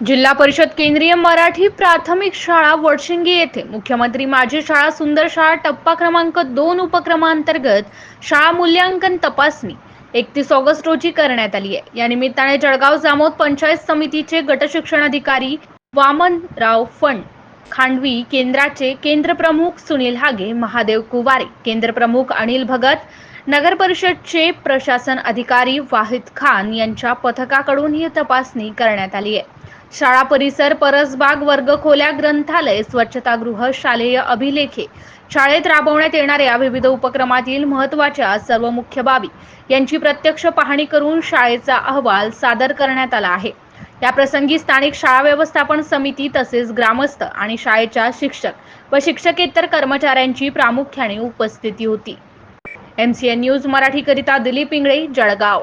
जिल्हा परिषद केंद्रीय मराठी प्राथमिक शाळा वडशिंगी येथे मुख्यमंत्री माझी शाळा सुंदर शाळा टप्पा क्रमांक दोन उपक्रमांतर्गत शाळा मूल्यांकन तपासणी एकतीस ऑगस्ट रोजी करण्यात आली आहे. या निमित्ताने जळगाव जामोद पंचायत समितीचे गटशिक्षण अधिकारी वामनराव फंड खांडवी केंद्राचे केंद्रप्रमुख सुनील हागे महादेव कुवारे केंद्रप्रमुख अनिल भगत नगर परिषदचे प्रशासन अधिकारी वाहिद खान यांच्या पथकाकडून ही तपासणी करण्यात आली आहे. शाळा परिसर परसबाग वर्गखोल्या ग्रंथालय स्वच्छतागृह शालेय अभिलेखे. शाळेत राबवण्यात येणाऱ्या विविध उपक्रमातील महत्त्वाच्या सर्व मुख्य बाबी यांची प्रत्यक्ष पाहणी करून शाळेचा अहवाल सादर करण्यात आला आहे. या प्रसंगी स्थानिक शाळा व्यवस्थापन समिती तसेच ग्रामस्थ आणि शाळेच्या शिक्षक व शिक्षकेतर कर्मचाऱ्यांची प्रामुख्याने उपस्थिती होती. एम सी एन न्यूज मराठीकरिता दिलीप इंगळे जळगाव.